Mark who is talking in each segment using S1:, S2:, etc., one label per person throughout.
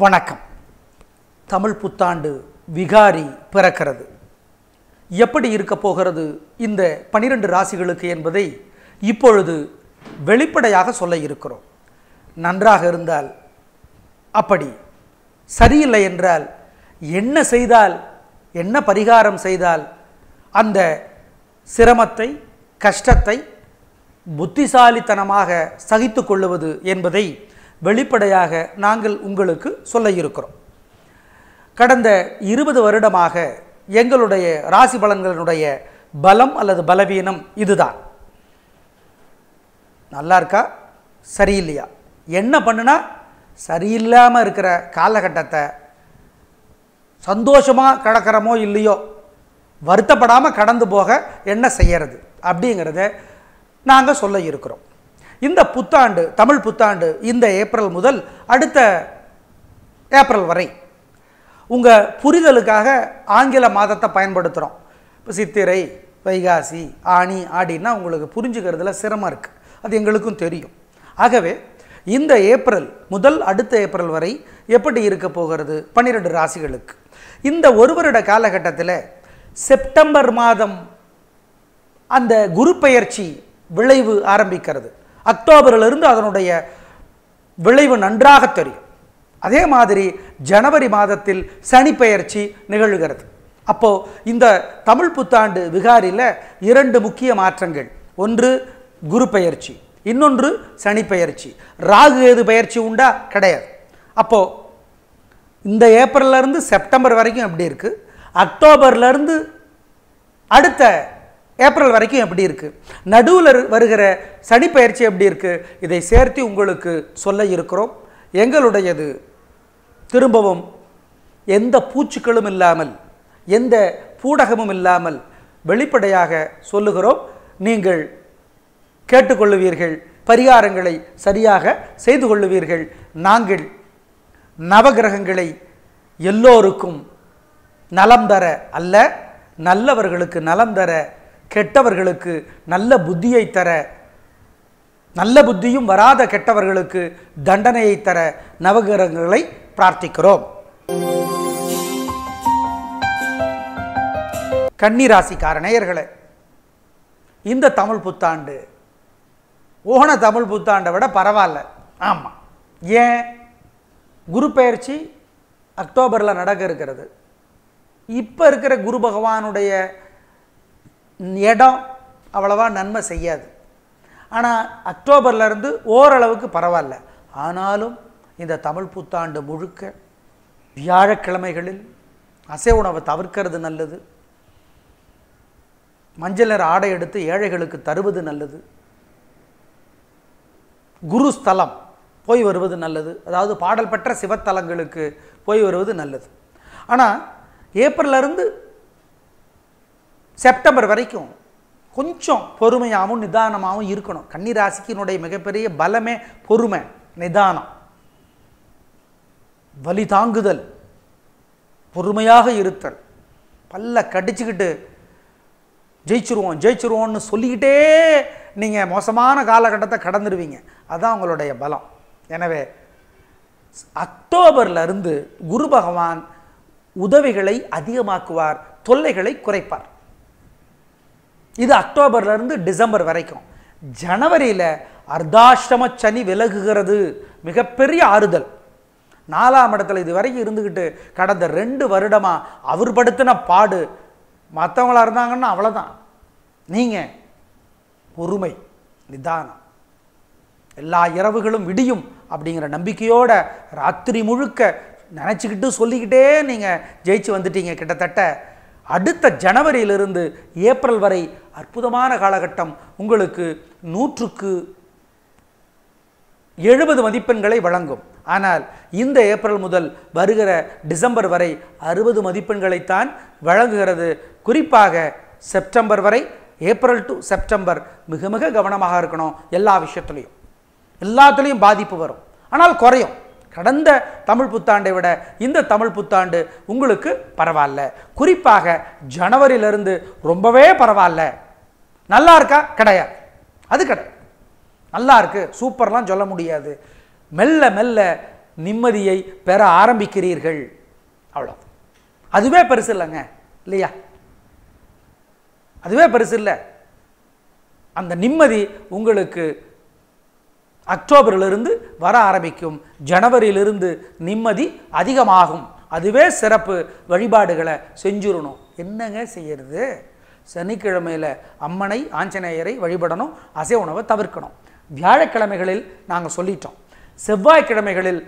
S1: வணக்கம். தமிழ் புத்தாண்டு விகாரி பிறக்கிறது. எப்படி இருக்க போகிறது இந்த பனிரெண்டு ராசிகளுக்கு என்பதை இப்பொழுது வெளிப்படையாக சொல்ல இருக்கிறோம். நன்றாக இருந்தால் அப்படி. சரியில்லை என்றால் என்ன செய்தால் என்ன பரிகாரம் செய்தால் அந்த சிரமத்தை கஷ்டத்தை புத்திசாலித்தனமாக சகித்து கொள்ளுவது என்பதை வெளிப்படையாக நாங்கள் உங்களுக்கு சொல்ல இருக்கிறோம். கடந்த இருபது வருடமாக எங்களுடைய ராசி பலன்களினுடைய பலம் அல்லது பலவீனம் இதுதான். நல்லா இருக்கா? சரியில்லையா? என்ன பண்ணுனா சரியில்லாமல் இருக்கிற காலகட்டத்தை சந்தோஷமாக கடக்கிறோமோ இல்லையோ வருத்தப்படாமல் கடந்து போக என்ன செய்யறது அப்படிங்கிறத நாங்கள் சொல்ல இருக்கிறோம். இந்த புத்தாண்டு தமிழ் புத்தாண்டு இந்த ஏப்ரல் முதல் அடுத்த ஏப்ரல் வரை உங்கள் புரிதலுக்காக ஆங்கில மாதத்தை பயன்படுத்துகிறோம் இப்போ சித்திரை வைகாசி ஆனி ஆடின்னா உங்களுக்கு புரிஞ்சுக்கிறதுல சிரமம் இருக்குது அது எங்களுக்கும் தெரியும். ஆகவே இந்த ஏப்ரல் முதல் அடுத்த ஏப்ரல் வரை எப்படி இருக்க போகிறது? பன்னிரெண்டு ராசிகளுக்கு. இந்த ஒரு வருட காலகட்டத்தில் செப்டம்பர் மாதம் அந்த குரு பெயர்ச்சி விளைவு ஆரம்பிக்கிறது. அக்டோபரிலிருந்து அதனுடைய விளைவு நன்றாக தெரியும். அதே மாதிரி ஜனவரி மாதத்தில் சனி பெயர்ச்சி நிகழ்கிறது. அப்போது இந்த தமிழ் புத்தாண்டு விகாரியில் இரண்டு முக்கிய மாற்றங்கள். ஒன்று குரு பெயர்ச்சி இன்னொன்று சனி பெயர்ச்சி ராகு ஏது பெயர்ச்சி உண்டா? கிடையாது. அப்போது இந்த ஏப்ரல்ல இருந்து செப்டம்பர் வரைக்கும் எப்படி இருக்குது அக்டோபர்லேருந்து அடுத்த ஏப்ரல் வரைக்கும் எப்படி இருக்குது நடுவில் வருகிற சனி பயிற்சி எப்படி இருக்கு? இதை சேர்த்து உங்களுக்கு சொல்ல இருக்கிறோம். எங்களுடையது திரும்பவும் எந்த பூச்சுக்களும் இல்லாமல் எந்த பூடகமும் இல்லாமல் வெளிப்படையாக சொல்லுகிறோம். நீங்கள் கேட்டுக்கொள்ளுவீர்கள் பரிகாரங்களை சரியாக செய்து கொள்ளுவீர்கள். நாங்கள் நவகிரகங்களை எல்லோருக்கும் நலம் தர அல்ல நல்லவர்களுக்கு நலம் தர கெட்டவர்களுக்கு நல்ல புத்தியை தர நல்ல புத்தியும் வராத கெட்டவர்களுக்கு தண்டனையை தர நவகிரகங்களை பிரார்த்திக்கிறோம். கன்னிராசிக்கார நேயர்களே இந்த தமிழ் புத்தாண்டு ஓன தமிழ் புத்தாண்டை விட பரவாயில்ல. ஆமாம் ஏன்? குரு பெயர்ச்சி அக்டோபரில் நடக்க இருக்கிறது. இப்போ இருக்கிற குரு பகவானுடைய இடம் அவ்வளவா நன்மை செய்யாது. ஆனால் அக்டோபர்லேருந்து ஓரளவுக்கு பரவாயில்ல. ஆனாலும் இந்த தமிழ் புத்தாண்டு முழுக்க வியாழக்கிழமைகளில் அசை உணவை தவிர்க்கிறது நல்லது. மஞ்சள் நிற ஆடை எடுத்து ஏழைகளுக்கு தருவது நல்லது. குரு ஸ்தலம் போய் வருவது நல்லது. அதாவது பாடல் பெற்ற சிவத்தலங்களுக்கு போய் வருவது நல்லது. ஆனால் ஏப்ரல்லேருந்து செப்டம்பர் வரைக்கும் கொஞ்சம் பொறுமையாகவும் நிதானமாகவும் இருக்கணும். கன்னிராசிக்கினுடைய மிகப்பெரிய பலமே பொறுமை நிதானம். வலி தாங்குதல் பொறுமையாக இருத்தல். பல்ல கடிச்சுக்கிட்டு ஜெயிச்சிருவோம் ஜெயிச்சிருவோம்னு சொல்லிக்கிட்டே நீங்கள் மோசமான காலகட்டத்தை கடந்துடுவீங்க அதுதான் உங்களுடைய பலம். எனவே அக்டோபர்லேருந்து குரு பகவான் உதவிகளை அதிகமாக்குவார் தொல்லைகளை குறைப்பார். இது அக்டோபர்லேருந்து டிசம்பர் வரைக்கும். ஜனவரியில் அர்த்தாஷ்டம சனி விலகுகிறது. மிகப்பெரிய ஆறுதல். நாலாம் இடத்துல இது வரைக்கும் இருந்துக்கிட்டு கடந்த ரெண்டு வருடமாக அவர் படுத்தின பாடு. மற்றவங்களாக இருந்தாங்கன்னா அவ்வளோதான் நீங்கள் பொறுமை நிதானம். எல்லா இரவுகளும் விடியும் அப்படிங்கிற நம்பிக்கையோட ராத்திரி முழுக்க நினச்சிக்கிட்டு சொல்லிக்கிட்டே நீங்கள் ஜெயிச்சு வந்துட்டீங்க கிட்டத்தட்ட. அடுத்த ஜனவரியிலிருந்து ஏப்ரல் வரை அற்புதமான காலகட்டம். உங்களுக்கு நூற்றுக்கு எழுபது மதிப்பெண்களை வழங்கும். ஆனால் இந்த ஏப்ரல் முதல் வருகிற டிசம்பர் வரை அறுபது மதிப்பெண்களைத்தான் வழங்குகிறது. குறிப்பாக செப்டம்பர் வரை ஏப்ரல் டு செப்டம்பர் மிக மிக கவனமாக இருக்கணும். எல்லா விஷயத்துலையும். எல்லாத்துலேயும் பாதிப்பு வரும். ஆனால் குறையும். கடந்த தமிழ் புத்தாண்டை விட இந்த தமிழ் புத்தாண்டு உங்களுக்கு பரவாயில்ல. குறிப்பாக ஜனவரியிலிருந்து ரொம்பவே பரவாயில்ல. நல்லா இருக்கா? கிடையாது. அது கிடையாது. நல்லா இருக்கு. சூப்பர்லாம் சொல்ல முடியாது. மெல்ல மெல்ல நிம்மதியை பெற ஆரம்பிக்கிறீர்கள். அவ்வளோ அதுவே பெருசு இல்லைங்க. இல்லையா? அதுவே பெருசு இல்லை. அந்த நிம்மதி உங்களுக்கு அக்டோபரிலிருந்து வர ஆரம்பிக்கும். ஜனவரியிலிருந்து நிம்மதி அதிகமாகும். அதுவே சிறப்பு வழிபாடுகளை செஞ்சுடணும். என்னங்க செய்யறது? சனிக்கிழமையில் அம்மனை ஆஞ்சநேயரை வழிபடணும் அசைவ உணவை தவிர்க்கணும். வியாழக்கிழமைகளில் நாங்கள் சொல்லிட்டோம். செவ்வாய்க்கிழமைகளில்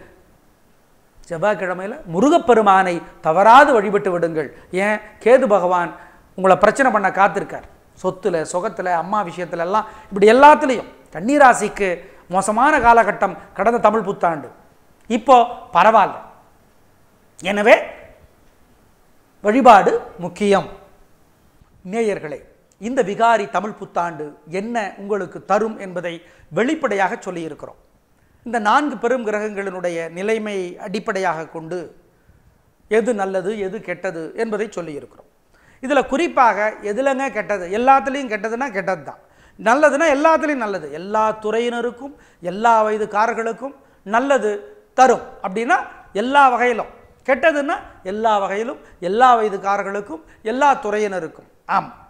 S1: செவ்வாய்க்கிழமையில் முருகப்பெருமானை தவறாது வழிபட்டு விடுங்கள். ஏன்? கேது பகவான் உங்களை பிரச்சனை பண்ண காத்திருக்கார். சொத்துல சுகத்தில் அம்மா விஷயத்துல எல்லாம் இப்படி எல்லாத்துலேயும் கன்னிராசிக்கு மோசமான காலகட்டம் கடந்த தமிழ் புத்தாண்டு. இப்போ பரவாயில்ல. எனவே வழிபாடு முக்கியம். நேயர்களே இந்த விகாரி தமிழ் புத்தாண்டு என்ன உங்களுக்கு தரும் என்பதை வெளிப்படையாக சொல்லியிருக்கிறோம். இந்த நான்கு பெரும் கிரகங்களினுடைய நிலைமையை அடிப்படையாக கொண்டு எது நல்லது எது கெட்டது என்பதை சொல்லியிருக்கிறோம். இதில் குறிப்பாக எதுலங்க கெட்டது? எல்லாத்துலேயும் கெட்டதுன்னா கெட்டது தான் நல்லதுன்னா எல்லாத்துலேயும் நல்லது. எல்லா துறையினருக்கும் எல்லா வயதுக்காரர்களுக்கும் நல்லது தரும். அப்படின்னா எல்லா வகையிலும். கெட்டதுன்னா எல்லா வகையிலும் எல்லா வயதுக்காரர்களுக்கும் எல்லா துறையினருக்கும். ஆம்.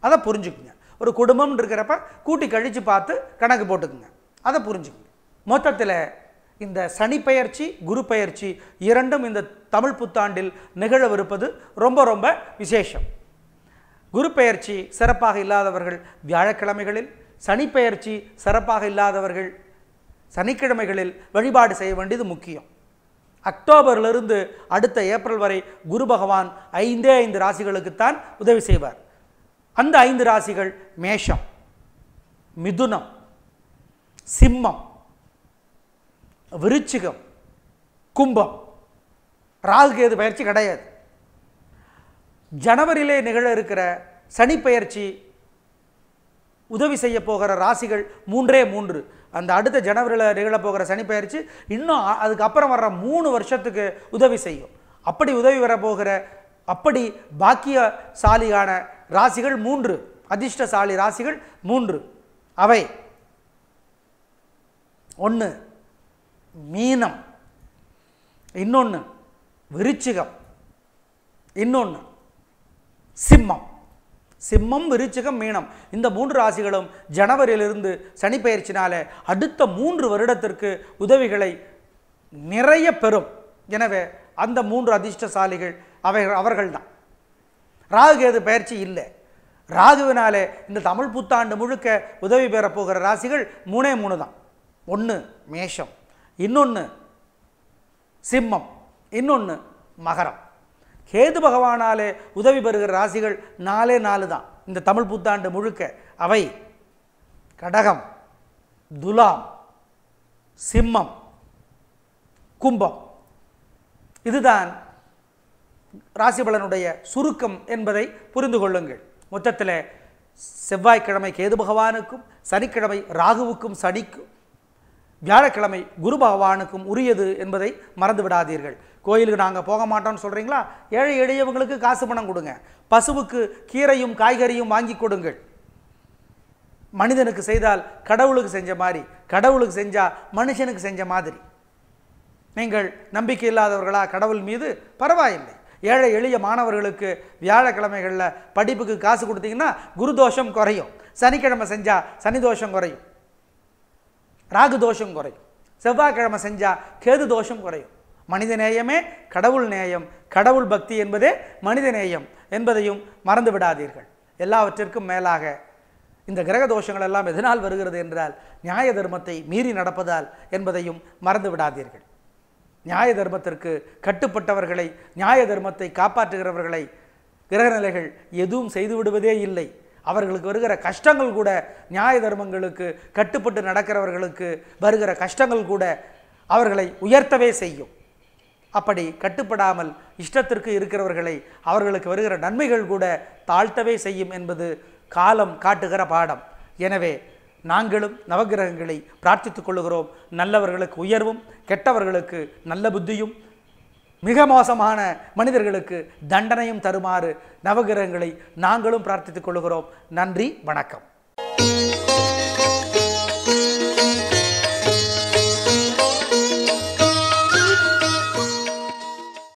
S1: அதை புரிஞ்சுக்குங்க. ஒரு குடும்பம் இருக்கிறப்ப கூட்டி கழித்து பார்த்து கணக்கு போட்டுக்குங்க. அதை புரிஞ்சுக்குங்க. மொத்தத்தில் இந்த சனி பயிற்சி குரு பயிற்சி இரண்டும் இந்த தமிழ் புத்தாண்டில் நிகழவிருப்பது ரொம்ப ரொம்ப விசேஷம். குரு பெயர்ச்சி சிறப்பாக இல்லாதவர்கள் வியாழக்கிழமைகளில் சனி பெயர்ச்சி சிறப்பாக இல்லாதவர்கள் சனிக்கிழமைகளில் வழிபாடு செய்ய வேண்டியது முக்கியம். அக்டோபரிலிருந்து அடுத்த ஏப்ரல் வரை குரு பகவான் ஐந்தே ஐந்து ராசிகளுக்குத்தான் உதவி செய்வார். அந்த ஐந்து ராசிகள் மேஷம் மிதுனம் சிம்மம் விருச்சிகம் கும்பம். ராகு பயிற்சி கிடையாது. ஜனவரியிலே நிகழ இருக்கிற சனிப்பெயர்ச்சி உதவி செய்ய போகிற ராசிகள் மூன்றே மூன்று. அந்த அடுத்த ஜனவரியில் நிகழப்போகிற போகிற இன்னும் அதுக்கப்புறம் வர்ற மூணு வருஷத்துக்கு உதவி செய்யும். அப்படி உதவி வரப்போகிற அப்படி பாக்கியசாலியான ராசிகள் மூன்று. அதிர்ஷ்டசாலி ராசிகள் மூன்று. அவை ஒன்று மீனம். இன்னொன்று விருச்சிகம். இன்னொன்று சிம்மம். சிம்மம் விருச்சிகம் மீனம். இந்த மூன்று ராசிகளும் ஜனவரியிலிருந்து சனிப்பெயர்ச்சினால அடுத்த மூன்று வருடத்திற்கு உதவிகளை நிறைய பெறும். எனவே அந்த மூன்று அதிர்ஷ்டசாலிகள் அவை அவர்கள்தான். ராகுகேது பயிற்சி இல்லை. ராகுவினாலே இந்த தமிழ் புத்தாண்டு முழுக்க உதவி பெறப்போகிற ராசிகள் மூணே மூணு தான். ஒன்று மேஷம் இன்னொன்று சிம்மம் இன்னொன்று மகரம். கேது பகவானாலே உதவி பெறுகிற ராசிகள் நாலே நாலு தான். இந்த தமிழ் புத்தாண்டு முழுக்க. அவை கடகம் துலாம் சிம்மம் கும்பம். இதுதான் ராசி பலனுடைய சுருக்கம் என்பதை புரிந்து கொள்ளுங்கள். மொத்தத்தில் செவ்வாய்க்கிழமை கேது பகவானுக்கும் சனிக்கிழமை ராகுவுக்கும் சனிக்கும் வியாழக்கிழமை குரு பகவானுக்கும் உரியது என்பதை மறந்து விடாதீர்கள். கோயிலுக்கு நாங்கள் போக மாட்டோம்னு சொல்கிறீங்களா ஏழை எளியவங்களுக்கு காசு பணம் கொடுங்க. பசுவுக்கு கீரையும் காய்கறியும் வாங்கி கொடுங்கள். மனிதனுக்கு செய்தால் கடவுளுக்கு செஞ்ச மாதிரி கடவுளுக்கு செஞ்சால் மனுஷனுக்கு செஞ்ச மாதிரி. நீங்கள் நம்பிக்கை இல்லாதவர்களா? கடவுள் மீது பரவாயில்லை. ஏழை எளிய மாணவர்களுக்கு வியாழக்கிழமைகளில் படிப்புக்கு காசு கொடுத்தீங்கன்னா குரு தோஷம் குறையும். சனிக்கிழமை செஞ்சால் சனி தோஷம் குறையும். ராகு தோஷம் குறையும். செவ்வாய்க்கிழமை செஞ்சால் கேது தோஷம் குறையும். மனித நேயமே கடவுள் நேயம் கடவுள் பக்தி என்பதே மனித நேயம் என்பதையும் மறந்து விடாதீர்கள். எல்லாவற்றிற்கும் மேலாக இந்த கிரக தோஷங்கள் எல்லாம் எதனால் வருகிறது என்றால் நியாய தர்மத்தை மீறி நடப்பதால் என்பதையும் மறந்து விடாதீர்கள். நியாய தர்மத்திற்கு கட்டுப்பட்டவர்களை நியாய தர்மத்தை காப்பாற்றுகிறவர்களை கிரகநிலைகள் எதுவும் செய்து விடுவதே இல்லை. அவர்களுக்கு வருகிற கஷ்டங்கள் கூட நியாய தர்மங்களுக்கு கட்டுப்பட்டு நடக்கிறவர்களுக்கு வருகிற கஷ்டங்கள் கூட அவர்களை உயர்த்தவே செய்யும். அப்படி கட்டுப்படாமல் இஷ்டத்திற்கு இருக்கிறவர்களை அவர்களுக்கு வருகிற நன்மைகள் கூட தாழ்த்தவே செய்யும் என்பது காலம் காட்டுகிற பாடம். எனவே நாங்களும் நவகிரகங்களை பிரார்த்தித்துக் கொள்ளுகிறோம். நல்லவர்களுக்கு உயர்வும் கெட்டவர்களுக்கு நல்ல புத்தியும் மிக மோசமான மனிதர்களுக்கு தண்டனையும் தருமாறு நவகிரகங்களை நாங்களும் பிரார்த்தித்துக் கொள்கிறோம். நன்றி வணக்கம்.